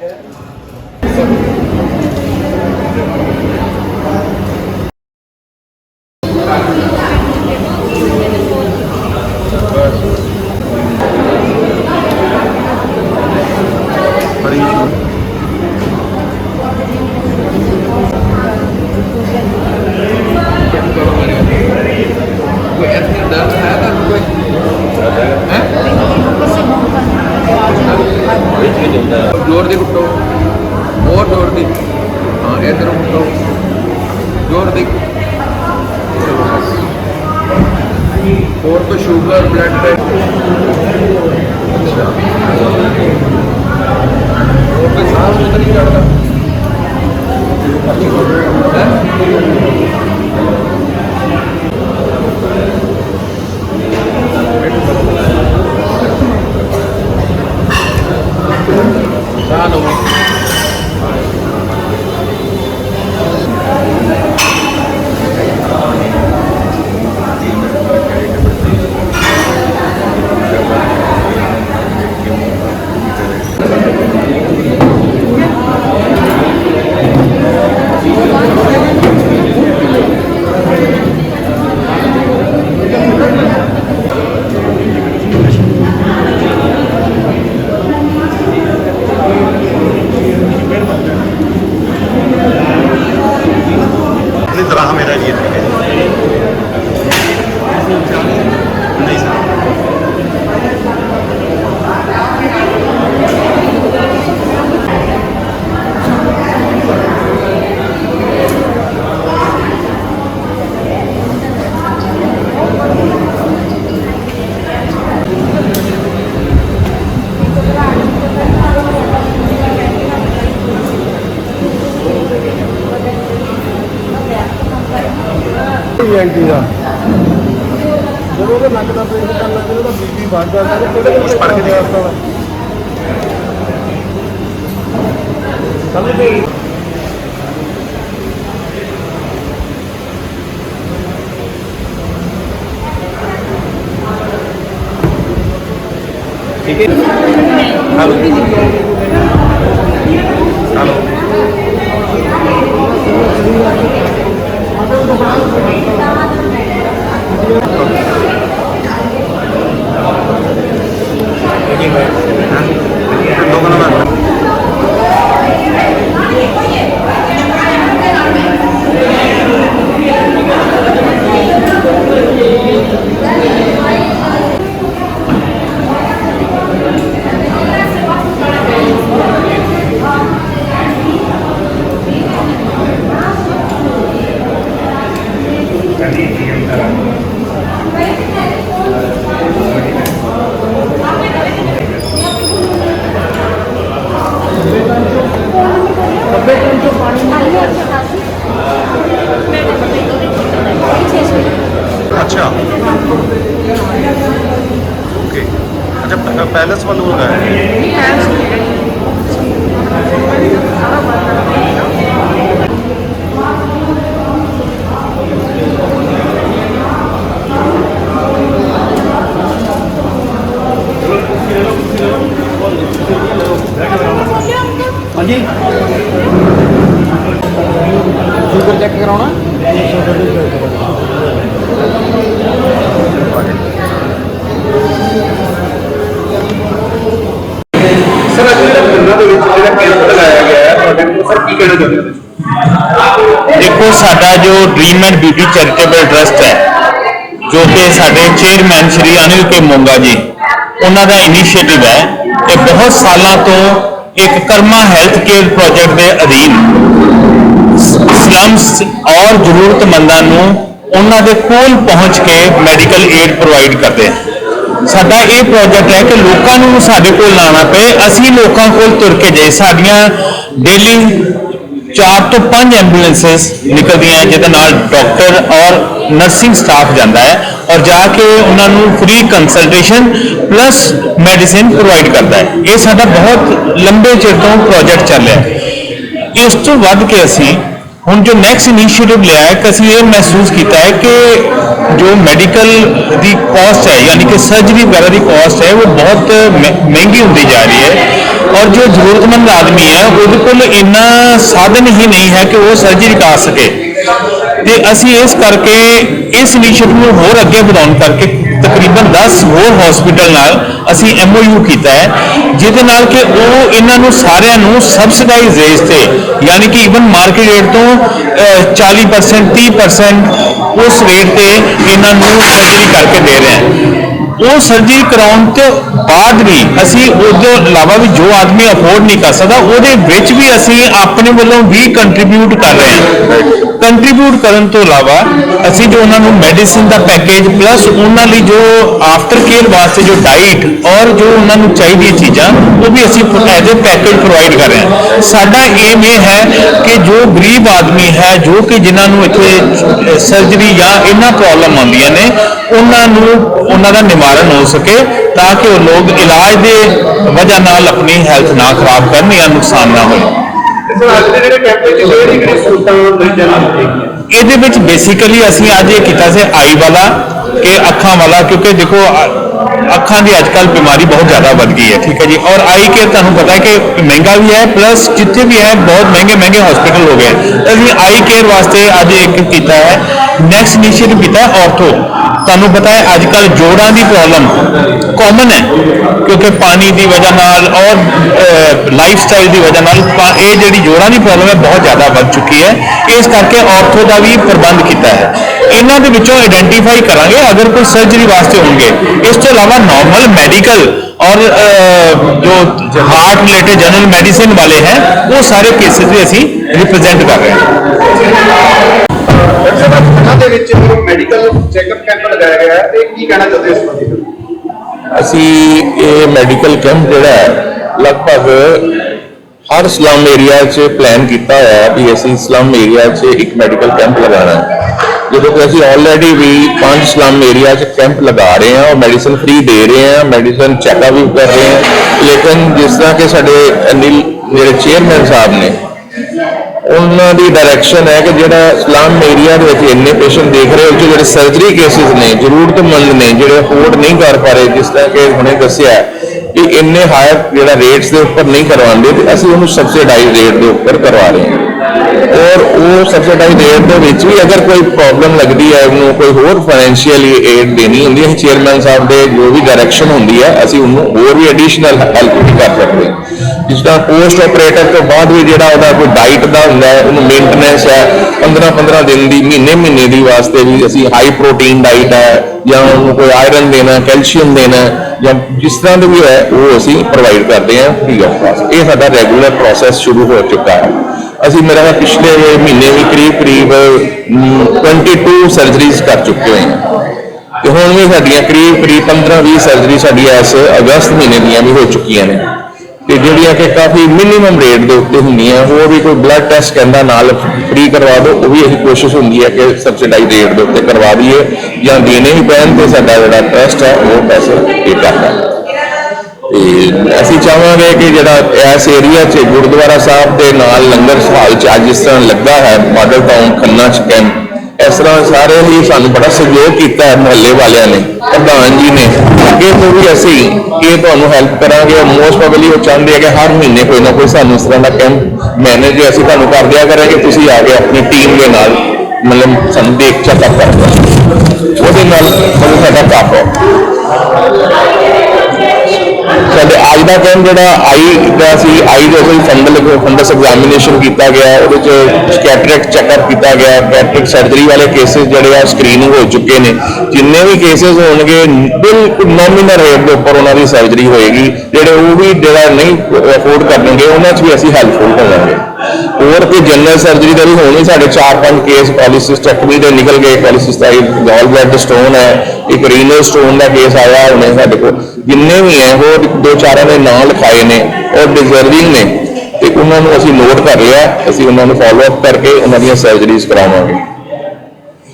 ਕੋਈ ਹੋਰ ਕੋਈ ਸ਼ੂਗਰ ਬਲੱਡ ਪ੍ਰੈਸ਼ਰ ਅੱਛਾ ਹੋਰ ਕੋਈ ਸਾਹ ਸੁਧ ਨਹੀਂ ਦਰਾਹ ਮੇਰਾ ਜੀ ਇੱਥੇ। ਐਂਟੀ ਦਾ ਜਦੋਂ ਉਹਦੇ ਨੱਕ ਦਾ अच्छा ओके अच्छा प- पैलेस वालों का है ਦੇਖੋ, ਸਾਡਾ ਜੋ dream and beauty charitable trust ਹੈ, ਜੋ ਕਿ ਸਾਡੇ ਚੇਅਰਮੈਨ ਸ਼੍ਰੀ ਅਨਿਲ ਕੇ ਮੋਂਗਾ ਜੀ, ਉਹਨਾਂ ਦਾ ਇਨੀਸ਼ੀਏਟਿਵ ਹੈ ਇਹ ਬਹੁਤ ਸਾਲਾਂ ਤੋਂ ਇੱਕ ਕਰਮਾ ਹੈਲਥ ਕੇਅਰ ਪ੍ਰੋਜੈਕਟ ਦੇ ਅਧੀਨ ਸਲਮਸ ਔਰ ਜ਼ਰੂਰਤਮੰਦਾਂ ਨੂੰ ਉਹਨਾਂ ਦੇ ਕੋਲ ਪਹੁੰਚ ਕੇ ਮੈਡੀਕਲ ਏਡ ਪ੍ਰੋਵਾਈਡ ਕਰਦੇ ਸਾਡਾ ਇਹ ਪ੍ਰੋਜੈਕਟ ਹੈ ਕਿ ਲੋਕਾਂ ਨੂੰ ਸਾਡੇ ਕੋਲ ਲਾਣਾ ਪਏ, ਅਸੀਂ ਲੋਕਾਂ ਕੋਲ ਤੁਰ ਕੇ ਜਾਏ ਸਾਡੀਆਂ ਡੇਲੀ ਚਾਰ ਤੋਂ ਪੰਜ ਐਂਬੂਲੈਂਸਸ ਨਿਕਲਦੀਆਂ ਜਿਹਦੇ ਨਾਲ ਡਾਕਟਰ ਔਰ ਨਰਸਿੰਗ ਸਟਾਫ ਜਾਂਦਾ ਹੈ ਔਰ ਜਾ ਕੇ ਉਹਨਾਂ ਨੂੰ free consultation plus medicine provide ਕਰਦਾ ਹੈ। ਇਹ ਸਾਡਾ ਬਹੁਤ ਲੰਬੇ ਚਿਰ ਤੋਂ ਪ੍ਰੋਜੈਕਟ ਚੱਲ ਰਿਹਾ ਹੈ। ਇਸ ਤੋਂ ਵੱਧ ਕੇ ਅਸੀਂ ਹੁਣ ਜੋ ਨੈਕਸਟ ਇਨੀਸ਼ੀਏਟਿਵ ਲਿਆ ਹੈ ਕਿ ਅਸੀਂ ਇਹ ਮਹਿਸੂਸ ਕੀਤਾ ਹੈ ਕਿ ਜੋ ਮੈਡੀਕਲ ਦੀ ਕਾਸਟ ਹੈ, ਯਾਨੀ ਕਿ ਸਰਜਰੀ ਵਗੈਰਾ ਦੀ ਕਾਸਟ ਹੈ, ਉਹ ਬਹੁਤ ਮਹਿ- ਮਹਿੰਗੀ ਹੁੰਦੀ ਜਾ ਰਹੀ ਹੈ। ਔਰ ਜੋ ਜ਼ਰੂਰਤਮੰਦ ਆਦਮੀ ਹੈ, ਉਹਦੇ ਕੋਲ ਇੰਨਾ ਸਾਧਨ ਹੀ ਨਹੀਂ ਹੈ ਕਿ ਉਹ ਸਰਜਰੀ ਕਰਾ ਸਕੇ। ਤੇ ਅਸੀਂ ਇਸ ਕਰਕੇ ਇਸ ਇਨੀਸ਼ੀਏਟਿਵ ਨੂੰ ਹੋਰ ਅੱਗੇ ਵਧਾਉਣ ਕਰਕੇ ਤਕਰੀਬਨ 10 ਹੋਰ ਹਸਪੀਟਲ ਨਾਲ ਅਸੀਂ ਐਮਓਯੂ ਕੀਤਾ ਹੈ ਜਿਹਦੇ ਨਾਲ ਕਿ ਉਹ ਇਹਨਾਂ ਨੂੰ ਸਾਰਿਆਂ ਨੂੰ ਸਬਸਿਡਾਈਜ਼ ਰੇਟ ਤੇ ਯਾਨੀ ਕਿ ਇਵਨ ਮਾਰਕੀਟ ਰੇਟ ਤੋਂ ਅਹ, 40% 30% ਉਸ ਰੇਟ ਤੇ ਇਹਨਾਂ ਨੂੰ ਸਰਜਰੀ ਕਰਕੇ ਦੇ ਰਹੇ ਹਾਂ। ਉਹ ਸਰਜਰੀ ਕਰਾਉਣ ਤੋਂ ਬਾਅਦ ਵੀ ਅਸੀਂ ਉਹਦੇ ਇਲਾਵਾ ਵੀ ਜੋ ਆਦਮੀ ਅਫੋਰਡ ਨਹੀਂ ਕਰ ਸਕਦਾ, ਉਹਦੇ ਵਿੱਚ ਵੀ ਅਸੀਂ ਆਪਣੇ ਵੱਲੋਂ ਵੀ ਕੰਟਰੀਬਿਊਟ ਕਰ ਰਹੇ ਹਾਂ। ਕੰਟਰੀਬਿਊਟ ਕਰਨ ਤੋਂ ਇਲਾਵਾ ਅਸੀਂ ਜੋ ਉਹਨਾਂ ਨੂੰ ਮੈਡੀਸਿਨ ਦਾ ਪੈਕੇਜ ਪਲੱਸ ਉਹਨਾਂ ਲਈ ਜੋ ਆਫਟਰ ਕੇਅਰ ਵਾਸਤੇ ਜੋ ਡਾਈਟ ਔਰ ਜੋ ਉਹਨਾਂ ਨੂੰ ਚਾਹੀਦੀਆਂ ਚੀਜ਼ਾਂ, ਉਹ ਵੀ ਅਸੀਂ ਐਜ਼ ਅ ਪੈਕੇਜ ਪ੍ਰੋਵਾਈਡ ਕਰ ਰਹੇ ਹਾਂ। ਸਾਡਾ ਏਮ ਇਹ ਹੈ ਕਿ ਜੋ ਗਰੀਬ ਆਦਮੀ ਹੈ, ਜੋ ਕਿ ਜਿਨ੍ਹਾਂ ਨੂੰ ਇੱਥੇ ਸਰਜਰੀ ਜਾਂ ਇਹਨਾਂ ਪ੍ਰੋਬਲਮ ਆਉਂਦੀਆਂ ਨੇ, ਉਹਨਾਂ ਨੂੰ ਉਹਨਾਂ ਦਾ ਨਿਵਾਰਨ ਹੋ ਸਕੇ ਤਾਂ ਕਿ ਉਹ ਲੋਕ ਇਲਾਜ ਦੇ ਵਜ੍ਹਾ ਨਾਲ ਆਪਣੀ ਹੈਲਥ ਨਾ ਖਰਾਬ ਕਰਨ ਜਾਂ ਨੁਕਸਾਨ ਨਾ ਹੋਏ ਇਹਦੇ ਵਿੱਚ ਬੇਸਿਕਲੀ ਅਸੀਂ ਅੱਜ ਇਹ ਕੀਤਾ ਸੀ ਆਈ ਵਾਲਾ ਕਿ ਅੱਖਾਂ ਵਾਲਾ, ਕਿਉਂਕਿ ਦੇਖੋ ਅੱਖਾਂ ਦੀ ਅੱਜਕੱਲ ਬਿਮਾਰੀ ਬਹੁਤ ਜ਼ਿਆਦਾ ਵੱਧ ਗਈ ਹੈ, ਠੀਕ ਹੈ ਜੀ। ਔਰ ਆਈ ਕੇਅਰ ਤੁਹਾਨੂੰ ਪਤਾ ਹੈ ਕਿ ਮਹਿੰਗਾ ਵੀ ਹੈ ਪਲੱਸ ਜਿੱਥੇ ਵੀ ਹੈ, ਬਹੁਤ ਮਹਿੰਗੇ ਮਹਿੰਗੇ ਹਸਪੀਟਲ ਹੋ। ਗਏ ਅਸੀਂ ਆਈ ਕੇਅਰ ਵਾਸਤੇ ਅੱਜ ਇੱਕ ਕੀਤਾ ਹੈ ਨੈਕਸਟ ਇਨੀਸ਼ੀਏਟਿਵ ਕੀਤਾ ਹੈ ਤੁਹਾਨੂੰ ਪਤਾ ਹੈ ਅੱਜ ਅੱਜਕੱਲ ਜੋੜਾਂ ਦੀ ਪ੍ਰੋਬਲਮ ਕਾਮਨ ਹੈ, ਕਿਉਂਕਿ ਪਾਣੀ ਦੀ ਵਜ੍ਹਾ ਨਾਲ ਔਰ ਲਾਈਫ ਸਟਾਈਲ ਦੀ ਵਜ੍ਹਾ ਨਾਲ ਪਾ- ਇਹ ਜਿਹੜੀ ਜੋੜਾਂ ਦੀ ਪ੍ਰੋਬਲਮ ਹੈ, ਬਹੁਤ ਜ਼ਿਆਦਾ ਵੱਧ ਚੁੱਕੀ ਹੈ। ਇਸ ਕਰਕੇ ਆਰਥੋ ਦਾ ਵੀ ਪ੍ਰਬੰਧ ਕੀਤਾ ਹੈ। ਇਹਨਾਂ ਦੇ ਵਿੱਚੋਂ ਆਇਡੈਂਟੀਫਾਈ ਕਰਾਂਗੇ, ਅਗਰ ਕੋਈ ਸਰਜਰੀ ਵਾਸਤੇ ਹੋਣਗੇ। ਇਸ ਤੋਂ ਇਲਾਵਾ ਨਾਰਮਲ ਮੈਡੀਕਲ ਔਰ ਜੋ ਹਾਰਟ ਰਿਲੇਟਡ ਜਨਰਲ ਮੈਡੀਸਿਨ ਵਾਲੇ ਹੈ, ਉਹ ਸਾਰੇ ਕੇਸਿਸ ਵੀ ਅਸੀਂ ਰਿਪਰੈਜ਼ੈਂਟ ਕਰ ਰਹੇ ਹਾਂ। ਡਾਕਟਰ ਸਾਹਿਬ ਅੱਜ ਦੇ ਵਿੱਚ ਮੈਡੀਕਲ ਚੈੱਕਅਪ ਕੈਂਪ ਲਗਾਇਆ ਗਿਆ ਹੈ, ਤੇ ਕੀ ਕਹਿਣਾ ਚਾਹੁੰਦੇ ਇਸ ਸੰਬੰਧੀ ਅਸੀਂ ਇਹ ਮੈਡੀਕਲ ਕੈਂਪ ਜਿਹੜਾ ਹੈ, ਲਗਭਗ ਹਰ ਸਲਮ ਏਰੀਆ 'ਚ ਪਲਾਨ ਕੀਤਾ ਹੋਇਆ ਹੈ ਵੀ ਅਸੀਂ ਸਲਮ ਏਰੀਆ 'ਚ ਇੱਕ ਮੈਡੀਕਲ ਕੈਂਪ ਲਗਾਉਣਾ ਹੈ। ਜਦੋਂ ਕਿ ਅਸੀਂ ਆਲਰੇਡੀ ਵੀ ਪੰਜ ਸਲਮ ਏਰੀਆ 'ਚ ਕੈਂਪ ਲਗਾ ਰਹੇ ਹਾਂ ਔਰ ਮੈਡੀਸਨ ਫ੍ਰੀ ਦੇ ਰਹੇ ਹਾਂ ਮੈਡੀਸਨ ਚੈੱਕਅਪ ਵੀ ਕਰ ਰਹੇ ਹਾਂ। ਲੇਕਿਨ ਜਿਸ ਤਰ੍ਹਾਂ ਕਿ ਸਾਡੇ ਅਨਿਲ, ਮੇਰੇ ਚੇਅਰਮੈਨ ਸਾਹਿਬ ਨੇ ਉਹਨਾਂ ਦੀ ਡਾਇਰੈਕਸ਼ਨ ਹੈ ਕਿ ਜਿਹੜਾ ਸਲਮ ਏਰੀਆ ਦੇ ਵਿੱਚ ਇੰਨੇ ਪੇਸ਼ੈਂਟ ਦੇਖ ਰਹੇ ਹੋ ਜਿਹੜੇ ਸਰਜਰੀ ਕੇਸਿਸ ਨੇ, ਜ਼ਰੂਰਤਮੰਦ ਨੇ, ਜਿਹੜੇ ਅਫੋਰਡ ਨਹੀਂ ਕਰ ਪਾ ਰਹੇ, ਜਿਸ ਤਰ੍ਹਾਂ ਕਿ ਹੁਣੇ ਦੱਸਿਆ ਕਿ ਇੰਨੇ ਹਾਇਰ ਜਿਹੜਾ ਰੇਟਸ ਦੇ ਉੱਪਰ ਨਹੀਂ ਕਰਵਾਉਂਦੇ, ਤੇ ਅਸੀਂ ਉਹਨੂੰ ਸਬਸਿਡਾਈਜ਼ ਰੇਟ ਦੇ ਉੱਪਰ ਕਰਵਾ ਰਹੇ ਹਾਂ। ਔਰ ਉਹ ਸਬਸਿਡਾਈਜ਼ ਰੇਟ ਦੇ ਵਿੱਚ ਵੀ ਅਗਰ ਕੋਈ ਪ੍ਰੋਬਲਮ ਲੱਗਦੀ ਹੈ, ਉਹਨੂੰ ਕੋਈ ਹੋਰ ਫਾਈਨੈਂਸ਼ੀਅਲੀ ਏਡ ਦੇਣੀ ਹੁੰਦੀ ਹੈ ਚੇਅਰਮੈਨ ਸਾਹਿਬ ਦੇ ਜੋ ਵੀ ਡਾਇਰੈਕਸ਼ਨ ਹੁੰਦੀ ਹੈ, ਅਸੀਂ ਉਹਨੂੰ ਹੋਰ ਵੀ ਐਡੀਸ਼ਨਲ ਹੈਲਪ ਵੀ ਕਰ ਸਕਦੇ ਹਾਂ। ਜਿਸ ਤਰ੍ਹਾਂ ਪੋਸਟ ਆਪਰੇਟਰ ਤੋਂ ਬਾਅਦ ਵੀ ਜਿਹੜਾ ਉਹਦਾ ਕੋਈ ਡਾਈਟ ਦਾ ਹੁੰਦਾ ਹੈ ਉਹਨੂੰ ਮੇਨਟੇਨੈਂਸ ਹੈ 15 15 ਦਿਨ ਦੀ ਮਹੀਨੇ ਮਹੀਨੇ ਦੀ ਵਾਸਤੇ ਵੀ ਅਸੀਂ ਹਾਈ ਪ੍ਰੋਟੀਨ ਡਾਈਟ ਹੈ ਜਾਂ ਉਹਨੂੰ ਕੋਈ ਆਇਰਨ ਦੇਣਾ ਕੈਲਸ਼ੀਅਮ ਦੇਣਾ ਜਾਂ ਜਿਸ ਤਰ੍ਹਾਂ ਦੇ ਵੀ ਹੈ ਉਹ ਅਸੀਂ ਪ੍ਰੋਵਾਈਡ ਕਰਦੇ ਹਾਂ ਫ੍ਰੀ ਆਫ ਕਾਸਟ ਇਹ ਸਾਡਾ ਰੈਗੂਲਰ ਪ੍ਰੋਸੈਸ ਸ਼ੁਰੂ ਹੋ ਚੁੱਕਾ ਹੈ। ਅਸੀਂ ਮੇਰਾ ਪਿਛਲੇ ਮਹੀਨੇ ਵੀ ਕਰੀਬ ਕਰੀਬ ਅਮ, 22 ਸਰਜਰੀਜ਼ ਕਰ ਚੁੱਕੇ ਹੋਏ ਹਾਂ। ਤੇ ਹੁਣ ਵੀ ਸਾਡੀਆਂ ਕਰੀਬ ਕਰੀਬ 15 20 ਸਰਜਰੀ ਸਾਡੀ ਇਸ ਅਗਸਤ ਮਹੀਨੇ ਦੀਆਂ ਵੀ ਹੋ ਚੁੱਕੀਆਂ ਨੇ। ਤੇ ਜਿਹੜੀਆਂ ਕਿ ਕਾਫੀ ਮਿਨੀਮਮ ਰੇਟ ਦੇ ਉੱਤੇ ਹੁੰਦੀਆਂ ਉਹ ਵੀ ਕੋਈ ਬਲੱਡ ਟੈਸਟ ਕਹਿੰਦਾ ਨਾਲ ਫ੍ਰੀ ਕਰਵਾ ਦਿਓ, ਉਹ ਵੀ ਇਹੀ ਕੋਸ਼ਿਸ਼ ਹੁੰਦੀ ਹੈ ਕਿ ਸਬਸਿਡਾਈਜ਼ ਰੇਟ ਦੇ ਉੱਤੇ ਕਰਵਾ ਦਈਏ, ਜਾਂ ਦੇਣੇ ਹੀ ਪੈਣ ਤੇ ਸਾਡਾ ਜਿਹੜਾ ਟਰਸਟ ਹੈ ਉਹ ਪੈਸੇ ਪੇ ਕਰਦਾ। ਹੈ ਤੇ ਅਸੀਂ ਚਾਹਾਂਗੇ ਕਿ ਜਿਹੜਾ ਇਸ ਏਰੀਆ 'ਚ ਗੁਰਦੁਆਰਾ ਸਾਹਿਬ ਦੇ ਨਾਲ ਲੰਗਰ ਹਾਲ 'ਚ ਅੱਜ ਇਸ ਤਰ੍ਹਾਂ ਲੱਗਾ ਹੈ ਮਾਡਲ ਟਾਊਨ ਖੰਨਾ 'ਚ ਕੈਂਪ ਇਸ ਤਰ੍ਹਾਂ ਸਾਰੇ ਹੀ ਸਾਨੂੰ ਬੜਾ ਸਹਿਯੋਗ ਕੀਤਾ ਹੈ ਮੁਹੱਲੇ ਵਾਲਿਆਂ ਨੇ, ਪ੍ਰਧਾਨ ਜੀ ਨੇ। ਅੱਗੇ ਤੋਂ ਵੀ ਅਸੀਂ ਇਹ ਤੁਹਾਨੂੰ ਹੈਲਪ ਕਰਾਂਗੇ ਮੋਸਟ ਪ੍ਰੋਬਬਲੀ ਉਹ ਚਾਹੁੰਦੇ ਆ ਕਿ ਹਰ ਮਹੀਨੇ ਕੋਈ ਨਾ ਕੋਈ ਸਾਨੂੰ ਇਸ ਤਰ੍ਹਾਂ ਦਾ ਕੈਂਪ ਮੈਨੇਜ ਅਸੀਂ ਤੁਹਾਨੂੰ ਕਰ ਦਿਆ ਕਰਾਂਗੇ, ਤੁਸੀਂ ਆ ਕੇ ਆਪਣੀ ਟੀਮ ਦੇ ਨਾਲ ਮਤਲਬ ਸਾਨੂੰ ਦੇਖ ਚੈੱਕਅਪ ਕਰ ਦਿਓ। ਉਹਦੇ ਨਾਲ ਮਤਲਬ ਸਾਡਾ ਕੰਮ ਹੈ। ਸਾਡੇ ਅੱਜ ਦਾ ਕੈਂਪ ਜਿਹੜਾ ਆਈ ਦਾ ਸੀ, ਆਈ ਦੇ ਕੋਈ ਫੰਡਲ ਫੰਡਸ ਐਗਜ਼ਾਮੀਨੇਸ਼ਨ ਕੀਤਾ ਗਿਆ, ਉਹਦੇ ਚ ਕੈਟਰੈਕਟ ਚੈੱਕਅਪ ਕੀਤਾ ਗਿਆ ਕੈਟਰੈਕਟ ਸਰਜਰੀ ਵਾਲੇ ਕੇਸਿਸ ਜਿਹੜੇ ਆ ਸਕਰੀਨਿੰਗ ਹੋ ਚੁੱਕੇ ਨੇ। ਜਿੰਨੇ ਵੀ ਕੇਸਿਸ ਹੋਣਗੇ, ਬਿਲਕੁਲ ਨੋਮੀਨਲ ਰੇਟ ਦੇ ਉੱਪਰ ਉਹਨਾਂ ਦੀ ਸਰਜਰੀ ਹੋਏਗੀ। ਜਿਹੜੇ ਉਹ ਵੀ ਜਿਹੜਾ ਨਹੀਂ ਅਫੋਰਡ ਕਰਨਗੇ, ਉਹਨਾਂ 'ਚ ਵੀ ਅਸੀਂ ਹੈਲਪਫੁਲ ਹੋਵਾਂਗੇ। ਹੋਰ ਕੋਈ ਜਨਰਲ ਸਰਜਰੀ ਦਾ ਵੀ ਹੋਣੀ? ਸਾਡੇ 4-5 ਕੇਸ ਪੋਲੀਸਿਸਟੈਕਟਮੀ ਦੇ ਨਿਕਲ ਗਏ। ਪੋਲੀਸਿਸਟਾਈਡ ਗਾਲ ਬਲੈਡ ਸਟੋਨ ਹੈ, ਇੱਕ ਰੀਨਲ ਸਟੋਨ ਦਾ ਕੇਸ ਆਇਆ ਹੁਣੇ ਸਾਡੇ ਕੋਲ। ਜਿੰਨੇ ਵੀ ਹੈ ਹੋਰ ਦੋ ਚਾਰਾਂ ਦੇ ਨਾਂ ਲਿਖਾਏ ਨੇ ਔਰ ਡਿਜ਼ਰਵਿੰਗ ਨੇ। ਤੇ ਉਹਨਾਂ ਨੂੰ ਅਸੀਂ ਨੋਟ ਕਰ ਲਿਆ, ਅਸੀਂ ਉਹਨਾਂ ਨੂੰ ਫਾਲੋ ਅਪ ਕਰਕੇ ਉਹਨਾਂ ਦੀਆਂ ਸਰਜਰੀਜ਼ ਕਰਾਵਾਂਗੇ।